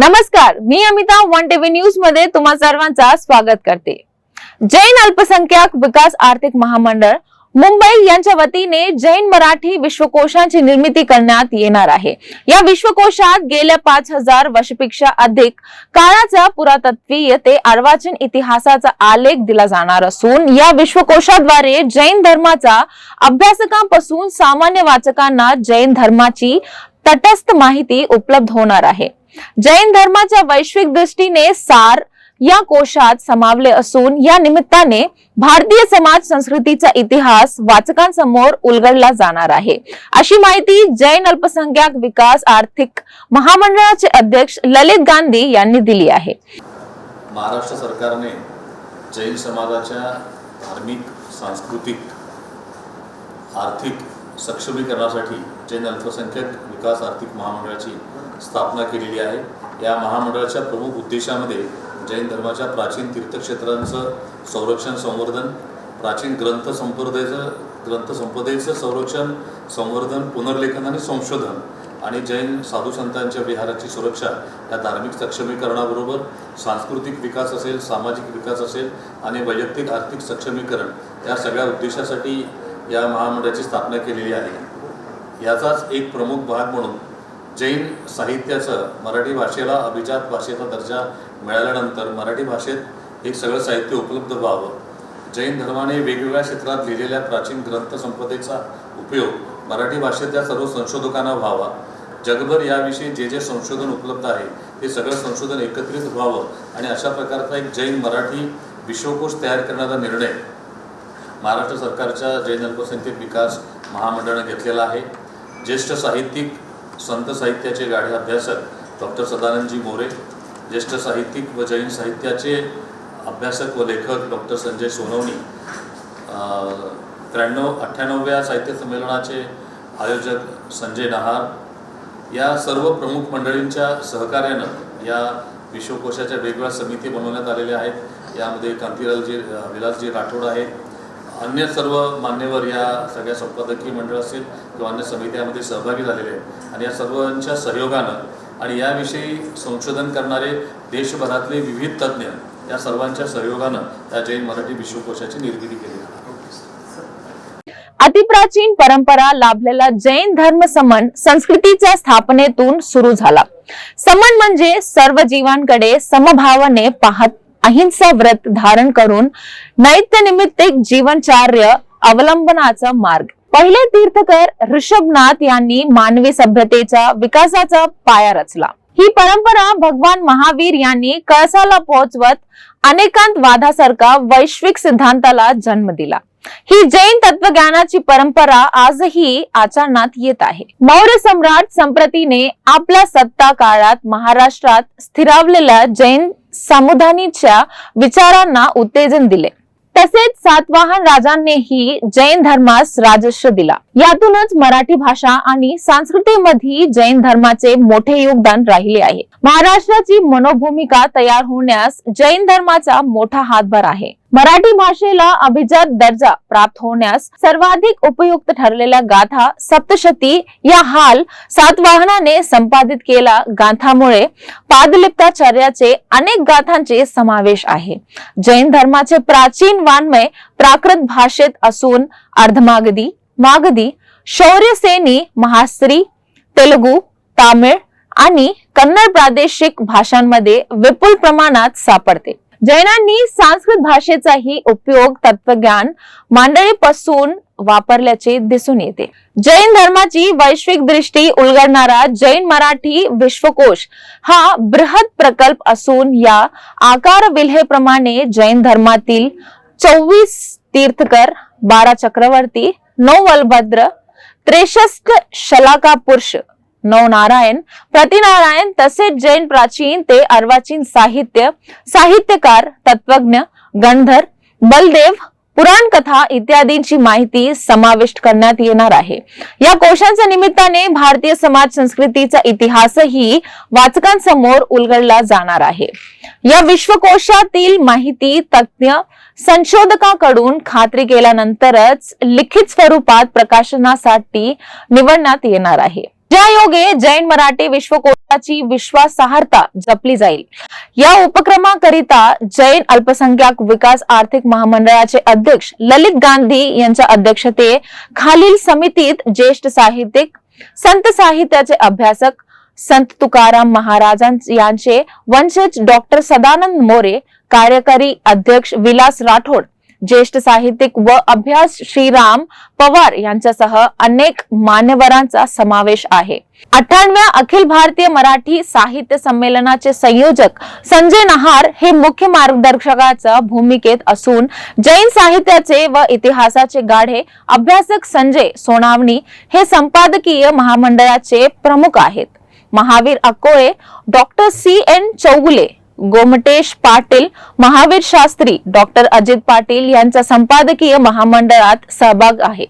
नमस्कार मी Amita one TV न्यूजमध्ये तुम्हा सर्वांचा स्वागत करते. जैन अल्पसंख्याक विकास आर्थिक महामंडळ मुंबई यांच्या वतीने जैन मराठी विश्वकोशांची निर्मिती करण्यात येणार आहे. या विश्वकोशात गेल्या पाच हजार वर्षपेक्षा अधिक काळाचा पुरातत्वीय ते अर्वाचीन इतिहासाचा आलेख दिला जाणार असून या विश्वकोशाद्वारे जैन धर्माचा अभ्यासकांपासून सामान्य वाचकांना जैन धर्माची तटस्थ माहिती उपलब्ध होणार आहे. जैन धर्माच्या वैश्विक दृष्टीने सार या कोशात समावले असून या निमित्ताने भारतीय समाज संस्कृतीचा इतिहास वाचकांसमोर उलगडला जाणार आहे. अशी माहिती जैन अल्पसंख्याक विकास आर्थिक महामंडळाचे अध्यक्ष ललित गांधी यांनी दिली आहे. महाराष्ट्र सरकारने जैन समाजाच्या धार्मिक सांस्कृतिक आर्थिक सक्षमीकरणासाठी जैन अल्पसंख्याक विकास आर्थिक महामंडळाची स्थापना केलेली आहे. या महामंडळाच्या प्रमुख उद्देशामध्ये जैन धर्माच्या प्राचीन तीर्थक्षेत्रांचं संरक्षण संवर्धन प्राचीन ग्रंथ संपदेचं ग्रंथसंपदेचं संरक्षण संवर्धन पुनर्लेखन आणि संशोधन आणि जैन साधू संतांच्या विहाराची सुरक्षा या धार्मिक सक्षमीकरणाबरोबर सांस्कृतिक विकास असेल सामाजिक विकास असेल आणि वैयक्तिक आर्थिक सक्षमीकरण या सगळ्या उद्देशासाठी या महामंडळाची स्थापना केलेली आहे. याचाच एक प्रमुख भाग म्हणून जैन साहित्याचं मराठी भाषेला अभिजात भाषेचा दर्जा मिळाल्यानंतर मराठी भाषेत एक सगळं साहित्य उपलब्ध व्हावं. जैन धर्माने वेगवेगळ्या क्षेत्रात लिहिलेल्या प्राचीन ग्रंथसंपदेचा उपयोग मराठी भाषेतल्या सर्व संशोधकांना व्हावा. जगभर याविषयी जे जे संशोधन उपलब्ध आहे ते सगळं संशोधन एकत्रित व्हावं आणि अशा प्रकारचा एक जैन मराठी विश्वकोश तयार करण्याचा निर्णय महाराष्ट्र सरकारच्या जैन अल्पसंख्यक विकास महामंडळाने घेतलेला आहे. ज्येष्ठ साहित्यिक संत साहित्याचे गाढे अभ्यासक डॉक्टर सदानंदजी मोरे ज्येष्ठ साहित्यिक व जैन साहित्याचे अभ्यासक व लेखक डॉक्टर संजय सोनवणी त्र्याण्णव अठ्ठ्याण्णव्या साहित्य संमेलनाचे आयोजक संजय नहार या सर्व प्रमुख मंडळींच्या सहकार्यानं या विश्वकोशाच्या वेगवेगळ्या समिती बनवण्यात आलेल्या आहेत. यामध्ये कांतीलालजी विलासजी राठोड आहेत. अन्य सर्व मान्यवर या सगळ्या संपादकीय मंडळ असेल किंवा अन्य समित्यामध्ये सहभागी झालेले आहेत. आणि या सर्वांच्या सहयोगानं आणि याविषयी संशोधन करणारे देशभरातले विविध तज्ज्ञ या सर्वांच्या सहयोगानं या जैन मराठी विश्वकोशाची निर्मिती केली आहे. अतिप्राचीन परंपरा लाभलेला जैन धर्म समन संस्कृतीच्या स्थापनेतून सुरू झाला. समन म्हणजे सर्व जीवांकडे समभावाने पाहत अहिंसा व्रत धारण करून नैत्यनिमित्तिक जीवनचार्य अवलंबनाचा मार्ग. पहिले तीर्थकर ऋषभनाथ यांनी मानवी सभ्यतेच्या विकासाचा पाया रचला. ही परंपरा भगवान महावीर यांनी कळसाला पोहोचवत अनेकांत वादासारखा वैश्विक सिद्धांताला जन्म दिला. ही जैन तत्वज्ञानाची परंपरा आजही आचरणात येत आहे. मौर्य सम्राट संप्रतीने आपल्या सत्ता काळात महाराष्ट्रात स्थिरावलेल्या जैन समुदानीच्या विचारांना उत्तेजन दिले. तसेच सातवाहन राजांनीही जैन धर्मास राजस्व दिला. यातूनच मराठी भाषा आणि संस्कृतीमध्ये जैन धर्माचे मोठे योगदान राहिले आहे. महाराष्ट्राची मनोभूमिका तयार होण्यास जैन धर्माचा मोठा हातभार आहे. मराठी भाषेला अभिजात दर्जा प्राप्त होण्यास सर्वाधिक उपयुक्त ठरलेल्या गाथा सप्तशती या हाल सातवाहनाने संपादित केला गाथामुळे पादलिप्ताचार्याचे अनेक गाथांचे समावेश आहे. जैन धर्माचे प्राचीन वाङ्मय प्राकृत भाषेत असून अर्धमागधी मागधी शौर्यसेनी महास्त्री तेलुगू तामिळ आणि कन्नड प्रादेशिक भाषांमध्ये विपुल प्रमाणात सापडते. जैनांनी संस्कृत भाषेचाही उपयोग तत्वज्ञान मांडळीपासून वापरल्याचे दिसून येते. जैन धर्माची वैश्विक दृष्टी उलगडणारा जैन मराठी विश्वकोश हा बृहत प्रकल्प असून या आकार विल्हेप्रमाणे जैन धर्मातील चोवीस तीर्थकर बारा चक्रवर्ती नऊ वलभद्र त्रेसष्ट शलाका पुरुष नव नारायण प्रतिनारायण तसेच जैन प्राचीन ते अर्वाचीन साहित्य साहित्यकार तत्वज्ञ गंधर बलदेव पुराण कथा इत्यादींची माहिती समाविष्ट करण्यात येणार आहे. या कोशांच्या निमित्ताने भारतीय समाज संस्कृतीचा इतिहासही वाचकांसमोर उलगडला जाणार आहे. या विश्वकोशातील माहिती तज्ञ संशोधकाकडून खात्री केल्यानंतरच लिखित स्वरूपात प्रकाशनासाठी निवडण्यात येणार आहे. ज्यायोगे जैन मराठी विश्वकोशाची विश्वासार्हता जपली जाईल. या उपक्रमाकरिता जैन अल्पसंख्याक विकास आर्थिक महामंडळाचे अध्यक्ष ललित गांधी यांच्या अध्यक्षते खालील समितीत ज्येष्ठ साहित्यिक संत साहित्याचे अभ्यासक संत तुकाराम महाराजां यांचे वंशज डॉक्टर सदानंद मोरे कार्यकारी अध्यक्ष विलास राठोड ज्येष्ठ साहित्यिक व अभ्यास श्रीराम पवार यांच्यासह अनेक मान्यवरांचा समावेश आहे. अठ्ठावण्या अखिल भारतीय मराठी साहित्य संमेलनाचे संयोजक संजय नहार हे मुख्य मार्गदर्शकाच्या भूमिकेत असून जैन साहित्याचे व इतिहासाचे गाढे अभ्यासक संजय सोनावणी हे संपादकीय महामंडळाचे प्रमुख आहेत. Mahavir Akole doctor C N Chougule Gomatesh Patil Mahavir Shastri doctor Ajit Patil यांचा संपादकीय महामंडळात सहभाग आहे.